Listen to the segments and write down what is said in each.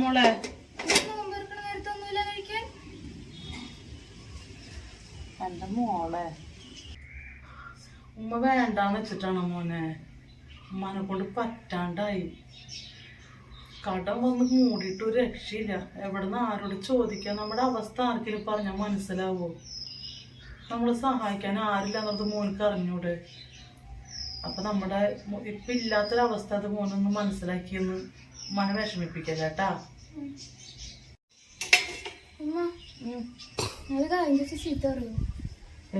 മോളെ എന്റെ മോളെ. ഉമ്മ വേണ്ടാന്ന് വെച്ചിട്ടാണോ മോനെ. ഉമ്മനെ കൊണ്ട് പറ്റാണ്ടായി. കടം വന്ന് മൂടിയിട്ട് ഒരു രക്ഷയില്ല. എവിടുന്ന് ആരോട് ചോദിക്കാൻ നമ്മുടെ അവസ്ഥ ആർക്കെങ്കിലും പറഞ്ഞാൽ മനസ്സിലാവോ? നമ്മളെ സഹായിക്കാൻ ആരില്ല എന്നുള്ളത് മോനക്ക് അറിഞ്ഞൂടെ? അപ്പൊ നമ്മുടെ ഇപ്പൊ ഇല്ലാത്തൊരവസ്ഥ അത് മോനൊന്ന് മനസ്സിലാക്കിയെന്ന് ഉമ്മനെ വിഷമിപ്പിക്കല്ല കേട്ടാ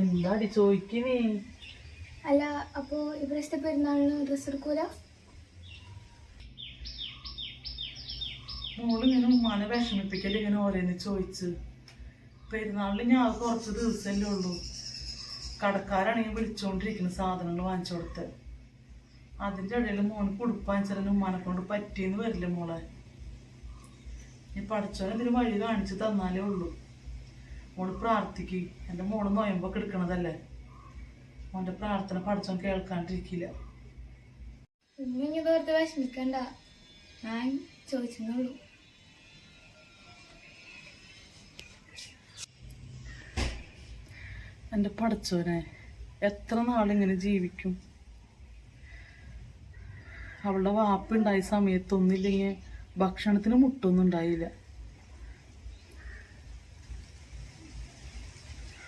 എന്താടി ചോദിക്കുന്നേ അല്ല അപ്പോ ഇവിടെ പെരുന്നാളിന് ഡ്രസ് എടുക്കൂല? മോൾ ഇങ്ങനെ ഉമ്മാനെ വിഷമിപ്പിക്കൽ ഇങ്ങനെ ഓരോന്ന് ചോദിച്ച്. പെരുന്നാളിന് ഞാൻ കുറച്ച് ദിവസമല്ലേ ഉള്ളൂ. കടക്കാരാണെങ്കിൽ വിളിച്ചോണ്ടിരിക്കുന്ന സാധനങ്ങൾ വാങ്ങിച്ചു കൊടുത്ത്. അതിന്റെ ഇടയിൽ മോന് കുടുപ്പ് വാങ്ങിച്ചാലും ഉമ്മാനെ കൊണ്ട് പറ്റിയെന്ന് വരില്ല മോളെ? നീ പഠിച്ചോനെ ഇതിന് വഴി കാണിച്ച് തന്നാലേ ഉള്ളൂ. മോൾ പ്രാർത്ഥിക്കും. എന്റെ മോൾ നോയമ്പൊക്കെ എടുക്കണതല്ലേ? മോന്റെ പ്രാർത്ഥന പഠിച്ചോൻ കേൾക്കാണ്ടിരിക്കില്ല. ഇനി വെറുതെ വിഷമിക്കണ്ട. ഞാൻ ചോദിച്ചെന്നുള്ളൂ എന്റെ പടച്ചോനെ എത്ര നാളിങ്ങനെ ജീവിക്കും? അവളുടെ വാപ്പ ഉണ്ടായ സമയത്തൊന്നില്ലെങ്കിൽ ഭക്ഷണത്തിന് മുട്ടൊന്നും ഉണ്ടായില്ല.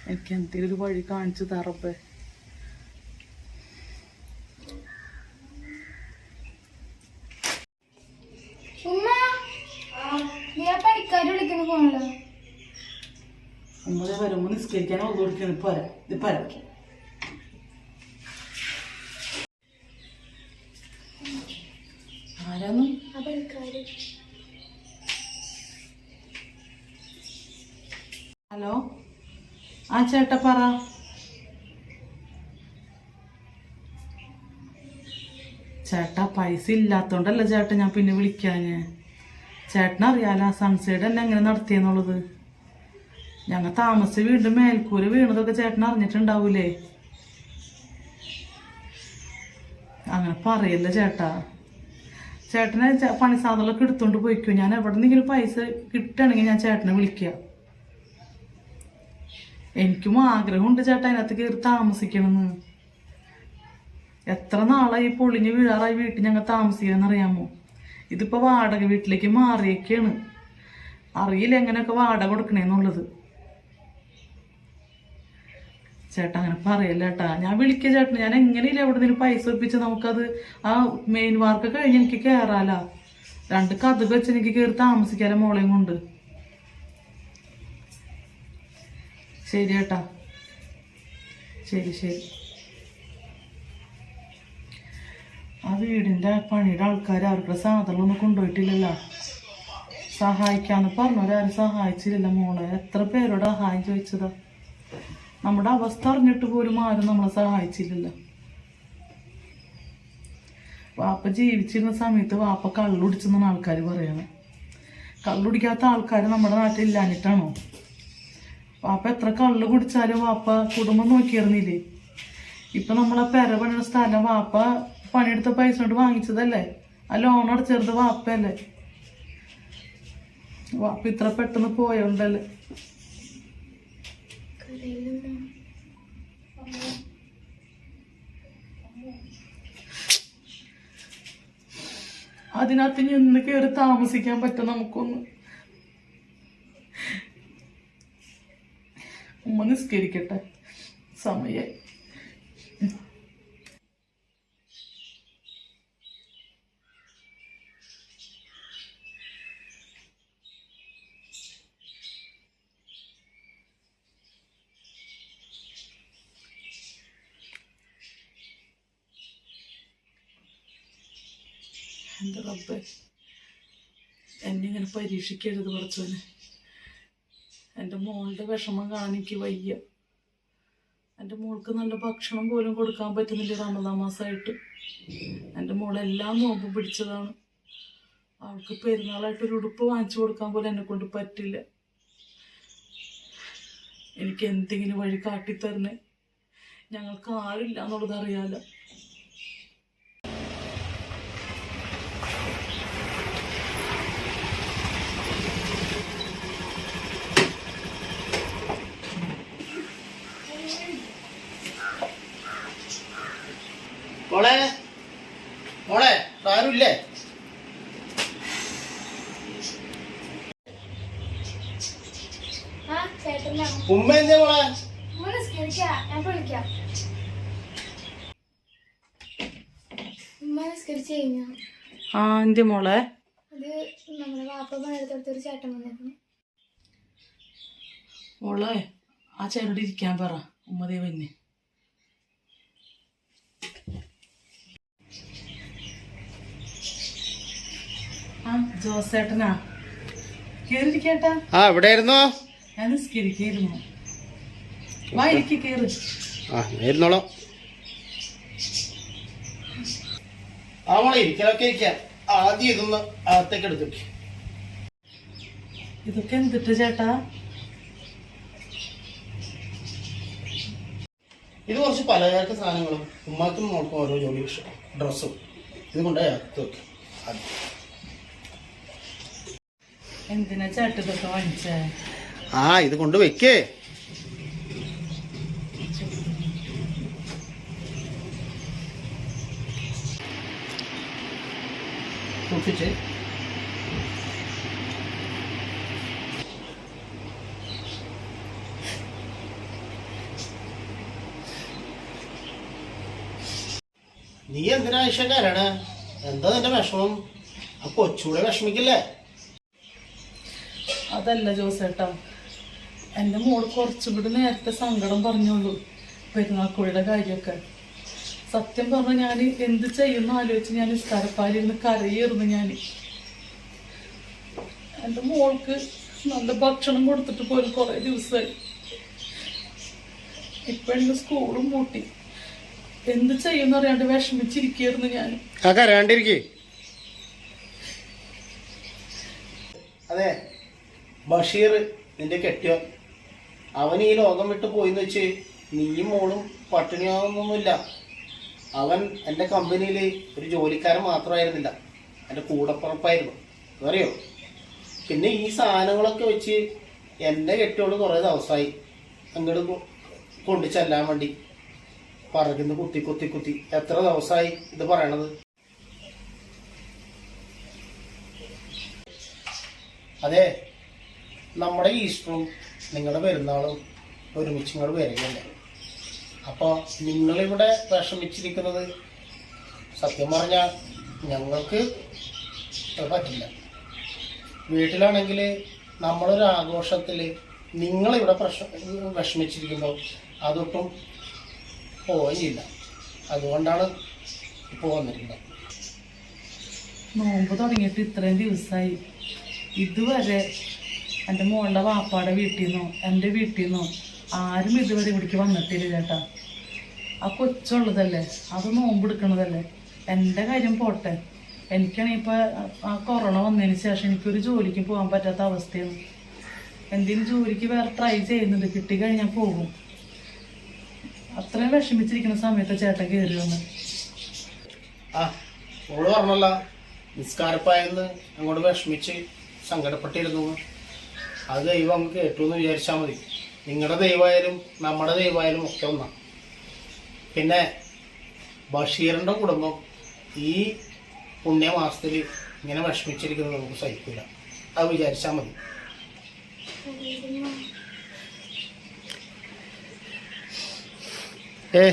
എനിക്ക് എന്തെങ്കിലും ഒരു വഴി കാണിച്ചു തറപ്പേ ഉമ്മ വരുമ്പോ നിസ്കരിക്കാൻ പണിക്കാർ ഇപ്പൊ ഫോണിലോ നമ്മളെ വരുമ്പോൾ നിസ്കരിക്കാനോ കൊടുക്കുന്നത് പോരാ ഇത് പോരാ ആരാന്ന് ആ പണിക്കാര് ഹലോ ആ ചേട്ടാ പറ. ചേട്ടാ പൈസ ഇല്ലാത്തോണ്ടല്ല ചേട്ടാ ഞാൻ പിന്നെ വിളിക്കാഞ്ഞ്? ചേട്ടനറിയാലോ സൺസൈഡ് എന്നെ എങ്ങനെ നടത്തിയെന്നുള്ളത്. ഞങ്ങൾ താമസിച്ച് വീണ്ടും മേൽക്കൂര വീണതൊക്കെ ചേട്ടൻ അറിഞ്ഞിട്ടുണ്ടാവൂലേ? അങ്ങനെ പറയല്ല ചേട്ടാ. ചേട്ടനെ പണി സാധനങ്ങളൊക്കെ എടുത്തോണ്ട് പോയിക്കോ. ഞാൻ എവിടെ നിന്നെങ്കിലും പൈസ കിട്ടുകയാണെങ്കിൽ ഞാൻ ചേട്ടനെ വിളിക്കാം. എനിക്കും ആഗ്രഹമുണ്ട് ചേട്ടാ അതിനകത്ത് കയറി താമസിക്കണമെന്ന്. എത്ര നാളായി പൊളിഞ്ഞ് വീഴാറായി വീട്ടിൽ ഞങ്ങൾ താമസിക്കാന്ന് അറിയാമോ? ഇതിപ്പോ വാടക വീട്ടിലേക്ക് മാറിയൊക്കെയാണ് അറിയില്ല എങ്ങനെയൊക്കെ വാടക കൊടുക്കണേന്നുള്ളത്. ചേട്ടാ അങ്ങനെ പറയല്ല ചേട്ടാ. ഞാൻ വിളിക്കുക ചേട്ടൻ ഞാൻ എങ്ങനെയില്ല എവിടെ നിന്ന് പൈസ ഒപ്പിച്ച് നമുക്കത് ആ മെയിൻ വാർക്ക് കഴിഞ്ഞ് എനിക്ക് കയറാലോ രണ്ട് കഥ വെച്ച് എനിക്ക് കയറി താമസിക്കാലോ മോളെയും കൊണ്ട്. ശരി ചേട്ടാ ശരി ശരി. ആ വീടിന്റെ പണിയുടെ ആൾക്കാർ അവരുടെ സാധനങ്ങളൊന്നും കൊണ്ടുപോയിട്ടില്ലല്ലോ. സഹായിക്കാന്ന് പറഞ്ഞവരാരും സഹായിച്ചില്ല മോളെ. എത്ര പേരോട് സഹായം ചോദിച്ചതാ? നമ്മുടെ അവസ്ഥ അറിഞ്ഞിട്ട് പോലും ആരും നമ്മളെ സഹായിച്ചില്ലല്ലോ. വാപ്പ ജീവിച്ചിരുന്ന സമയത്ത് വാപ്പ കള്ളുടിച്ചെന്നാണ് ആൾക്കാർ പറയണേ കള്ളുടിക്കാത്ത ആൾക്കാർ നമ്മുടെ നാട്ടിൽ ഇല്ലാഞ്ഞിട്ടാണോ? വാപ്പ എത്ര കള്ള് കുടിച്ചാലും വാപ്പ കുടുംബം നോക്കിയിരുന്നില്ലേ? ഇപ്പൊ നമ്മളെ പെര പണിയുടെ സ്ഥലം വാപ്പ പണിയെടുത്ത പൈസ കൊണ്ട് വാങ്ങിച്ചതല്ലേ? ആ ലോൺ അടച്ചെറുത് വാപ്പയല്ലേ? വാപ്പ ഇത്ര പെട്ടെന്ന് പോയോണ്ടല്ലേ? അതിനകത്ത് ഇനി എന്ന് കയറി താമസിക്കാൻ പറ്റും നമുക്കൊന്ന്? നിസ്കരിക്കട്ടെ. സമയ എന്റെ റബ്ബ് എന്നെ ഇങ്ങനെ പരീക്ഷിക്കരുത് കുറച്ചോനെ മോളുടെ വിഷമം കാണിക്ക് വയ്യ. എന്റെ മോൾക്ക് നല്ല ഭക്ഷണം പോലും കൊടുക്കാൻ പറ്റുന്നില്ല റമദാ മാസമായിട്ട്. എന്റെ മോളെല്ലാം നോമ്പ് പിടിച്ചതാണ്. അവൾക്ക് പെരുന്നാളായിട്ട് ഒരു ഉടുപ്പ് വാങ്ങിച്ചു കൊടുക്കാൻ പോലും എന്നെ കൊണ്ട് പറ്റില്ല. എനിക്ക് എന്തെങ്കിലും വഴി കാട്ടിത്തരണേ. ഞങ്ങൾക്ക് ആരില്ല എന്നുള്ളത് അറിയാലോ. മോളെ. മോളെ ആരുമില്ലേ ഉമ്മ മോളെ? ആ ചേട്ടൻ മോളെ ആ ചേട്ടോട് ഇരിക്കാൻ പറ. ഉമ്മദേവന്നെ ജോസേട്ടനാ. കേറിയിരിക്കേട്ടാ. ആ ഇവിടെ ആയിരുന്നോ ഞാൻ നിസ്കരിക്കായിരുന്നു. വാ ഇരിക്കി കേറ്. ആ ഇരുന്നോളോ. ഇരുന്നോളാം ആ മോളെ ഇരിക്കലൊക്കെ ഇരിക്കാം. ആദ്യം ഇതൊന്ന് അകത്തേക്ക് എടുത്തിട്ട്. ഇതൊക്കെ എന്തിട്ട് ചേട്ടാ? ഇത് കുറച്ച് പലചരക്ക് സാധനങ്ങളും. ഉമ്മാക്കും മോൾക്കും ഓരോ ജോലി ഡ്രസ്സും. ഇത് കൊണ്ടുപോയി അകത്ത് വെക്കും. അത് എന്തിനാ വാങ്ങിച്ചേ? ആ ഇത് കൊണ്ട് വെക്കേ. നീ എന്തിനാ ആവശ്യക്കാരാണ് എന്താ നിന്റെ വിഷമം? ആ കൊച്ചൂടെ വിഷമിക്കില്ലേ? അതല്ല ജോസേട്ടാ. എന്റെ മോൾ കുറച്ചുകൂടി നേരത്തെ സങ്കടം പറഞ്ഞോളൂ പെരുന്നാക്കുഴിയുടെ കാര്യമൊക്കെ. സത്യം പറഞ്ഞാൽ ഞാൻ എന്ത് ചെയ്യുന്ന ആലോചിച്ച് ഞാൻ നിസ്കാരപ്പാലിരുന്ന് കരയായിരുന്നു ഞാൻ എന്റെ മോൾക്ക് നല്ല ഭക്ഷണം കൊടുത്തിട്ട് പോലും കുറേ ദിവസമായി. ഇപ്പൊ എന്റെ സ്കൂളും പൂട്ടി. എന്ത് ചെയ്യുന്ന അറിയാണ്ട് വിഷമിച്ചിരിക്കുകയായിരുന്നു ഞാൻ. കരയാണ്ടിരിക്കേ. അതെ. ബഷീർ നിന്റെ കെട്ടിയോ അവൻ ഈ ലോകം വിട്ട് പോയിന്ന് വെച്ച് നീയും മോളും പട്ടിണിയാവുന്നൊന്നുമില്ല. അവൻ എന്റെ കമ്പനിയിൽ ഒരു ജോലിക്കാരൻ മാത്രമായിരുന്നില്ല. എന്റെ കൂടപ്പുറപ്പായിരുന്നു. അറിയോ? പിന്നെ ഈ സാധനങ്ങളൊക്കെ വെച്ച് എന്റെ കെട്ടിയോട് കുറേ ദിവസമായി അങ്ങോട്ട് കൊണ്ടു ചെല്ലാൻ വേണ്ടി പറകുന്ന കുത്തി കുത്തി കുത്തി. എത്ര ദിവസമായി ഇത് പറയണത്? അതെ നമ്മുടെ ഈസ്റ്ററും നിങ്ങളുടെ പെരുന്നാളും ഒരുമിച്ച് ഇങ്ങോട്ട് വരികയല്ലേ അപ്പോൾ നിങ്ങളിവിടെ വിഷമിച്ചിരിക്കുന്നത് സത്യം പറഞ്ഞാൽ ഞങ്ങൾക്ക് പറ്റില്ല. വീട്ടിലാണെങ്കിൽ നമ്മളൊരു ആഘോഷത്തിൽ നിങ്ങളിവിടെ പ്രശ്ന വിഷമിച്ചിരിക്കുമ്പോൾ അതൊട്ടും പോയില്ല അതുകൊണ്ടാണ് ഇപ്പോൾ വന്നിരിക്കുന്നത്. നോമ്പ് തുടങ്ങിയിട്ട് ഇത്രയും ദിവസമായി ഇതുവരെ എന്റെ മോളുടെ വാപ്പാടെ വീട്ടിൽ നിന്നോ എന്റെ വീട്ടിൽ നിന്നോ ആരും ഇതുവരെ ഇവിടേക്ക് വന്നിട്ടില്ല ചേട്ടാ. ആ കൊച്ചുള്ളതല്ലേ? അത് നോമ്പെടുക്കണതല്ലേ? എന്റെ കാര്യം പോട്ടെ. എനിക്കാണെങ്കിൽ ഇപ്പോൾ ആ കൊറോണ വന്നതിന് ശേഷം എനിക്കൊരു ജോലിക്ക് പോകാൻ പറ്റാത്ത അവസ്ഥയാണ്. എന്തെങ്കിലും ജോലിക്ക് വേറെ ട്രൈ ചെയ്യുന്നുണ്ട്? കിട്ടിക്കഴിഞ്ഞാൽ പോകും അത്രയും വിഷമിച്ചിരിക്കുന്ന സമയത്ത് ചേട്ടൻ കയറി വന്ന്. ആ നിസ്കാരപ്പായെന്ന് അങ്ങോട്ട് വിഷമിച്ച് സങ്കടപ്പെട്ടിരുന്നു. അത് ദൈവം നമുക്ക് കേട്ടു എന്ന് വിചാരിച്ചാൽ മതി. നിങ്ങളുടെ ദൈവമായാലും നമ്മുടെ ദൈവമായാലും ഒക്കെ ഒന്നാണ് പിന്നെ ബഷീറിന്റെ കുടുംബം ഈ പുണ്യമാസത്തിൽ ഇങ്ങനെ വിഷമിച്ചിരിക്കുന്നത് നമുക്ക് സഹിക്കില്ല അത് വിചാരിച്ചാൽ മതി. ഏ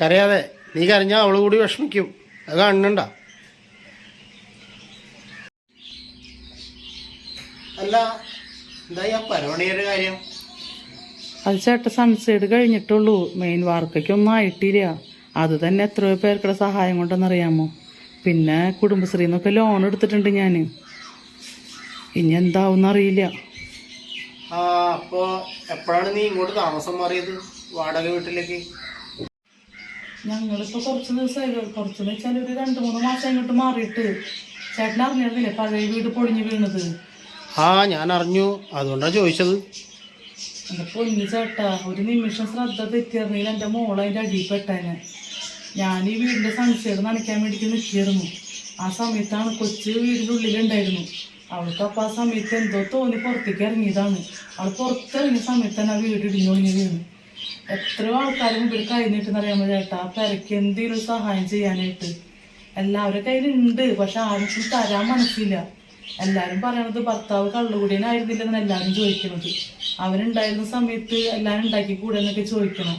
കരയാതെ. നീ കരഞ്ഞാൽ അവൾ കൂടി വിഷമിക്കും. അത് കാണണ്ട അല്ല എന്താ ഈ ആ പരവണിയുടെ കാര്യം? അത് ചേട്ട സൺസൈഡ് കഴിഞ്ഞിട്ടുള്ളൂ. മെയിൻ വാർക്കയ്ക്കൊന്നും ആയിട്ടില്ല. അത് തന്നെ എത്രയോ പേർക്കുടെ സഹായം കൊണ്ടെന്നറിയാമോ? പിന്നെ കുടുംബശ്രീ നിന്നൊക്കെ ലോൺ എടുത്തിട്ടുണ്ട് ഞാൻ ഇനി എന്താവും അറിയില്ല. ആ അപ്പോ എപ്പോഴാണ് നീ ഇങ്ങോട്ട് താമസം മാറിയത്? വാടക വീട്ടിലേക്ക്? ഞങ്ങളിപ്പോ കുറച്ച് ദിവസമായി കുറച്ച് വെച്ചാൽ ഒരു രണ്ട് മൂന്ന് മാസം ഇങ്ങോട്ട് മാറിയിട്ട്. ചേട്ടൻ അറിഞ്ഞിരുന്നില്ലേ പഴയ വീട് പൊളിഞ്ഞു വീണത്? ആ ഞാൻ അറിഞ്ഞു അതുകൊണ്ടാണ് ചോദിച്ചത് ഒരു നിമിഷം ശ്രദ്ധ തെറ്റിയിരുന്നെങ്കിൽ എന്റെ മോളെ അതിന്റെ അടിയിൽ പെട്ടേനെ. ഞാൻ ഈ വീടിന്റെ സംശയം നനയ്ക്കാൻ വേണ്ടിയിട്ട് നിൽക്കിയിരുന്നു ആ സമയത്താണ് കൊച്ചു വീടിന്റെ ഉള്ളിലുണ്ടായിരുന്നു അവൾക്ക് അപ്പോൾ ആ സമയത്ത് എന്തോ തോന്നി പുറത്തേക്ക് ഇറങ്ങിയതാണ്. അവൾ പുറത്തിറങ്ങിയ സമയത്ത് തന്നെ ആ വീട് ഇടിഞ്ഞൊളിഞ്ഞ് വീണു. എത്രയോ ആൾക്കാർ മുമ്പിൽ കൈ നീട്ടുന്നറിയാമോ ചേട്ടാ? ആ പെരയ്ക്ക് എന്തെങ്കിലും സഹായം ചെയ്യാനായിട്ട്. എല്ലാവരുടെ കയ്യിലുണ്ട് പക്ഷെ ആർക്കും തരാൻ മനസ്സില്ല. എല്ലാരും പറയണത് ഭർത്താവ് കള്ളുകുടിയനായിരുന്നില്ലെന്ന് എല്ലാരും ചോദിക്കണത്. അവനുണ്ടായിരുന്ന സമയത്ത് എല്ലാരും ഉണ്ടാക്കി കൂടെ എന്നൊക്കെ ചോദിക്കണം.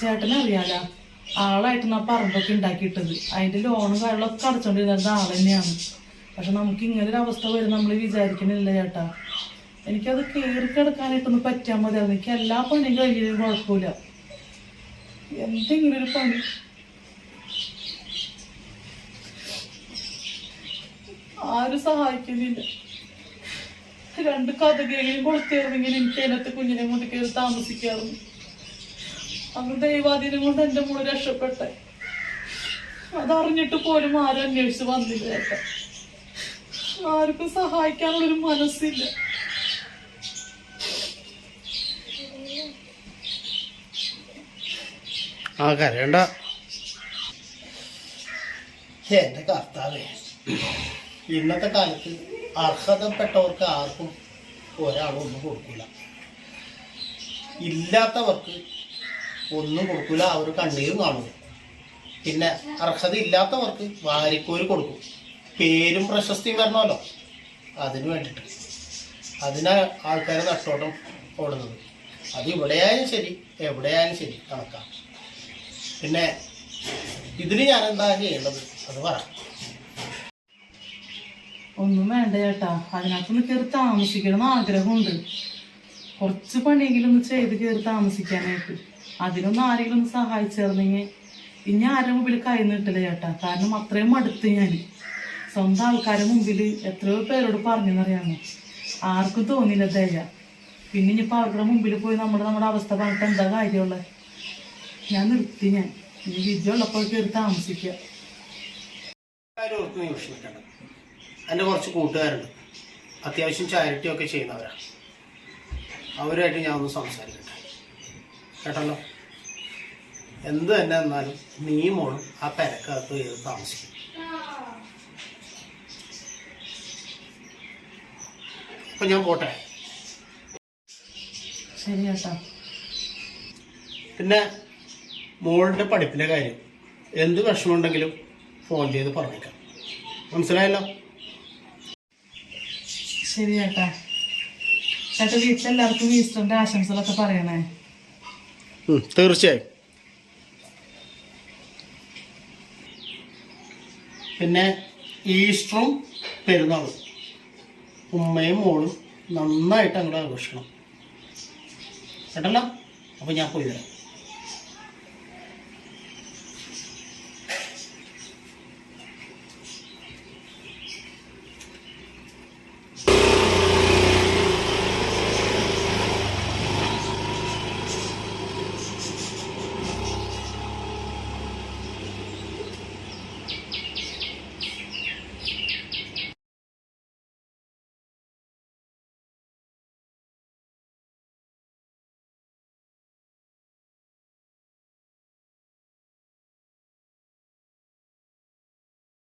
ചേട്ടനറിയാല ആളായിട്ട് ആ പറമ്പൊക്കെ ഉണ്ടാക്കിയിട്ടത്. അതിന്റെ ലോണും കാര്യങ്ങളൊക്കെ അടച്ചോണ്ടിരുന്നത് ആൾ തന്നെയാണ്. പക്ഷെ നമുക്ക് ഇങ്ങനെ ഒരു അവസ്ഥ വരും നമ്മൾ വിചാരിക്കണില്ല ചേട്ടാ. എനിക്കത് കയറി കിടക്കാനായിട്ടൊന്ന് പറ്റാൻ മതിയായിരുന്നു എനിക്ക് എല്ലാ പണിയും കഴിഞ്ഞാലും കുഴപ്പമില്ല. എന്തെങ്കിലും ഒരു പണി ആരും സഹായിക്കുന്നില്ല. രണ്ട് കഥകയും കൊടുത്തിരുന്നെങ്കിൽ എനിക്ക് അതിനകത്ത് കുഞ്ഞിനെ കൊണ്ട് കയറി താമസിക്കാറുണ്ട്. അന്ന് ദൈവാധീനം കൊണ്ട് എന്റെ മോൾ രക്ഷപ്പെട്ടെ. അതറിഞ്ഞിട്ട് പോലും ആരും അന്വേഷിച്ച് വന്നില്ല ആർക്കും സഹായിക്കാനുള്ളൊരു മനസ്സില്ല. എന്റെ കർത്താവേ. ഇന്നത്തെ കാലത്ത് അർഹതപ്പെട്ടവർക്ക് ആർക്കും ഒരാളും ഒന്നും കൊടുക്കില്ല ഇല്ലാത്തവർക്ക് ഒന്നും കൊടുക്കില്ല അവർ കണ്ണീരും കാണും പിന്നെ അർഹത ഇല്ലാത്തവർക്ക് വാരിക്കോര് കൊടുക്കും. പേരും പ്രശസ്തിയും വരണമല്ലോ. അതിനു വേണ്ടിയിട്ട്. അതിനാ ആൾക്കാരെ നട്ടോട്ടം ഓടുന്നത്. അത് ഇവിടെയായാലും ശരി എവിടെയായാലും ശരി കണക്കാം. പിന്നെ ഇതിന് ഞാൻ എന്താ ചെയ്യേണ്ടത്? അത് പറ. ഒന്നും വേണ്ട ചേട്ടാ. അതിനകത്തൊന്ന് കയറി താമസിക്കണം ആഗ്രഹമുണ്ട്. കുറച്ച് പണിയെങ്കിലും ഒന്ന് ചെയ്ത് കയറി താമസിക്കാനായിട്ട്. അതിനൊന്നും ആരെങ്കിലും ഒന്ന് സഹായിച്ചേർന്നെങ്കിൽ ഇനി ആരുടെ മുമ്പിൽ കൈ നീട്ടില്ല ചേട്ടാ? കാരണം അത്രയും മടുത്ത് ഞാൻ സ്വന്തം ആൾക്കാരുടെ മുമ്പിൽ എത്രയോ പേരോട് പറഞ്ഞെന്നറിയാമോ? ആർക്കും തോന്നിയില്ല ദയ. പിന്നെ ഇനിയിപ്പോൾ അവരുടെ മുമ്പിൽ പോയി നമ്മുടെ നമ്മുടെ അവസ്ഥ പറഞ്ഞിട്ട് എന്താ കാര്യമുള്ളത് ഞാൻ നിർത്തി ഞാൻ. ഇനി വിജയമുള്ളപ്പോൾ കയറി താമസിക്കുക കാര്യം ഓർത്ത് നീ വിഷമിക്കണ്ട എന്റെ കുറച്ച് കൂട്ടുകാരുണ്ട്. അത്യാവശ്യം ചാരിറ്റി ഒക്കെ ചെയ്യുന്നവരാണ് അവരുമായിട്ട് ഞാൻ ഒന്ന് സംസാരിക്കട്ടെ. കേട്ടല്ലോ? എന്ത് തന്നെ എന്നാലും നീ മോളും ആ പെരക്കകത്ത് ചെയ്ത് താമസിക്കും? അപ്പൊ ഞാൻ പോട്ടെ. ശരി ചേട്ടാ പിന്നെ മോളുടെ പഠിപ്പിന്റെ കാര്യം. എന്ത് വിഷമമുണ്ടെങ്കിലും ഫോൺ ചെയ്ത് പറഞ്ഞേക്കാം. മനസ്സിലായല്ലോ? ശരി ചേട്ടാ ചേട്ടാ വീട്ടിലെല്ലാവർക്കും ഈസ്റ്ററിന്റെ ആശംസകളൊക്കെ പറയണേ. തീർച്ചയായും. പിന്നെ ഈസ്റ്ററും പെരുന്നാളും. ഉമ്മയും മോളും നന്നായിട്ട് അങ്ങോട്ട് ആഘോഷിക്കണം. കേട്ടല്ലോ? അപ്പോൾ ഞാൻ പോയി തരാം